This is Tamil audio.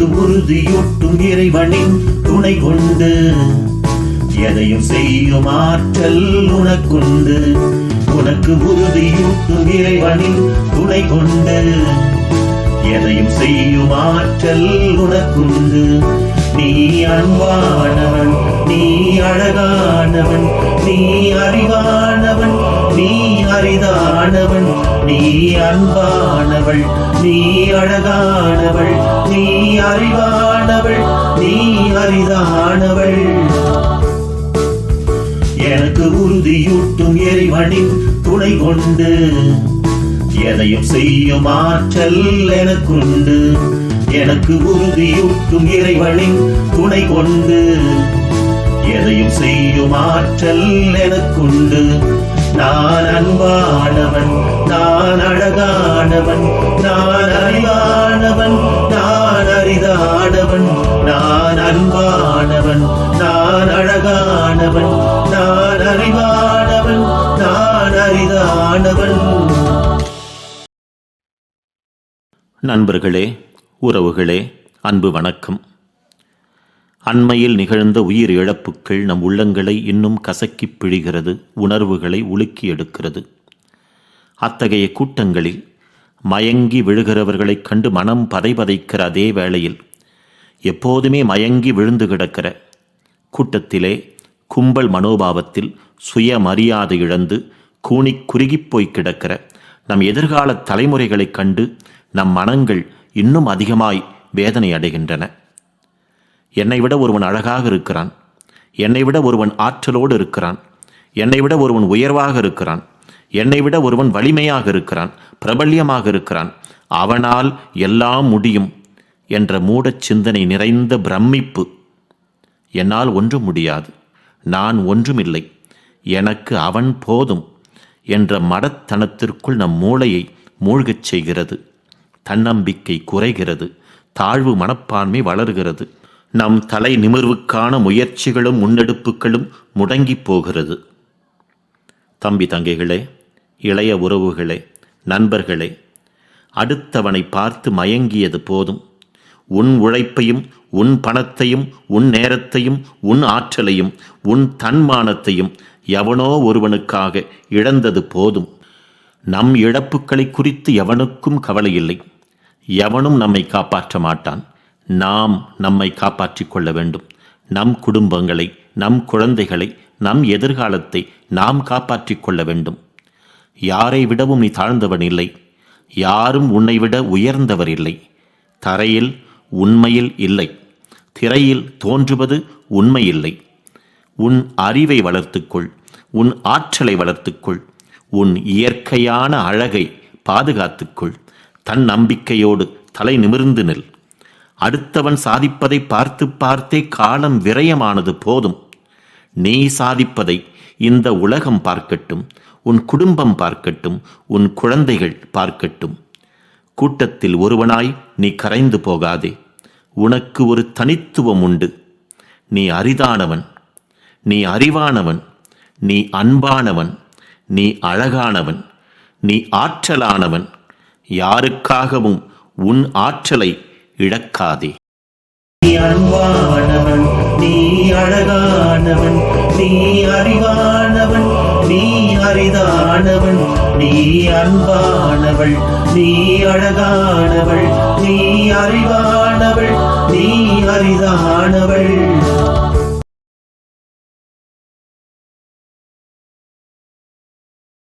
எனக்கு உறுதியூட்டும் இறைவனின் துணை கொண்டு. எதையும் செய்யும் ஆற்றல் உனக்குண்டு. உனக்கு உறுதியூட்டும் இறைவனின் துணை கொண்டு. எதையும் செய்யும் ஆற்றல் உனக்குண்டு. நீ அன்பானவன் நீ அழகானவன் நீ அறிவானவன் நீ அரிதானவன். நீ அன்பானவள் நீ அழகானவள் நீ அறிவானவள் நீ அரிதானவள். எனக்கு உறுதியூட்டும் எரிவனின் துணை கொண்டு எதையும் செய்யும் ஆற்றல் எனக்குண்டு. எனக்கு உறுதியூட்டும் இறைவனின் துணை கொண்டு எதையும் செய்யும் ஆற்றல் எனக்குண்டு. நான் அன்பானவன் நான் அழகானவன் நான் அறிவானவன் நான் அரிதானவன் நான் அன்பானவன் நான் அழகானவன் நான் அறிவானவன் நான் அரிதானவன் நண்பர்களே உறவுகளே அன்பு வணக்கம். அண்மையில் நிகழ்ந்த உயிர் இழப்புக்கள் நம் உள்ளங்களை இன்னும் கசக்கிப் பிழிகிறது உணர்வுகளை உலுக்கி எடுக்கிறது. அத்தகைய கூட்டங்களில் மயங்கி விழுகிறவர்களைக் கண்டு மனம் பதைபதைக்கிற அதே வேளையில் எப்போதுமே மயங்கி விழுந்து கிடக்கிற கூட்டத்திலே கும்பல் மனோபாவத்தில் சுயமரியாதை இழந்து கூனிக் குறுகிப் போய் கிடக்கிற நம் எதிர்கால தலைமுறைகளைக் கண்டு நம் மனங்கள் இன்னும் அதிகமாய் வேதனை அடைகின்றன. என்னை விட ஒருவன் அழகாக இருக்கிறான். என்னை விட ஒருவன் ஆற்றலோடு இருக்கிறான். என்னை விட ஒருவன் உயர்வாக இருக்கிறான். என்னை விட ஒருவன் வலிமையாக இருக்கிறான் பிரபல்யமாக இருக்கிறான். அவனால் எல்லாம் முடியும் என்ற மூடச் சிந்தனை நிறைந்த பிரமிப்பு. என்னால் ஒன்றும் முடியாது. நான் ஒன்றுமில்லை. எனக்கு அவன் போதும் என்ற மடத்தனத்திற்குள் நம் மூளையை மூழ்கச் செய்கிறது. தன்னம்பிக்கை குறைகிறது. தாழ்வு மனப்பான்மை வளர்கிறது. நம் தலை நிமிர்வுக்கான முயற்சிகளும் முன்னெடுப்புகளும் முடங்கிப் போகிறது. தம்பி தங்கைகளே இளைய உறவுகளே நண்பர்களே அடுத்தவனை பார்த்து மயங்கியது போதும். உன் உழைப்பையும் உன் பணத்தையும் உன் நேரத்தையும் உன் ஆற்றலையும் உன் தன்மானத்தையும் எவனோ ஒருவனுக்காக இழந்தது போதும். நம் இழப்புகளை குறித்து எவனுக்கும் கவலை இல்லை எவனும் நம்மை காப்பாற்ற மாட்டான். நாம் நம்மை காப்பாற்றிக் கொள்ள வேண்டும். நம் குடும்பங்களை நம் குழந்தைகளை நம் எதிர்காலத்தை நாம் காப்பாற்றிக் கொள்ள வேண்டும். யாரை விடவும் நீ தாழ்ந்தவன் இல்லை. யாரும் உன்னை விட உயர்ந்தவர் இல்லை. தரையில் உண்மையில் இல்லை. திரையில் தோன்றுவது உண்மையில்லை உன் அறிவை வளர்த்துக்கொள். உன் ஆற்றலை வளர்த்துக்கொள். உன் இயற்கையான அழகை பாதுகாத்துக்கொள். தன் நம்பிக்கையோடு தலை நிமிர்ந்து நில். அடுத்தவன் சாதிப்பதை பார்த்து பார்த்தே காலம் விரயமானது போதும். நீ சாதிப்பதை இந்த உலகம் பார்க்கட்டும் உன் குடும்பம் பார்க்கட்டும் உன் குழந்தைகள் பார்க்கட்டும். கூட்டத்தில் ஒருவனாய் நீ கரைந்து போகாதே. உனக்கு ஒரு தனித்துவம் உண்டு. நீ அரிதானவன். நீ அறிவானவன். நீ அன்பானவன். நீ அழகானவன். நீ ஆற்றலானவன். யாருக்காகவும் உன் ஆற்றலை இழக்காதே. நீ அன்பானவன். நீ அழகானவன். நீ அறிவானவன் நீ அரிதானவன் நீ அன்பானவள் நீ அழகானவள் நீ அறிவானவள் நீ அரிதானவள்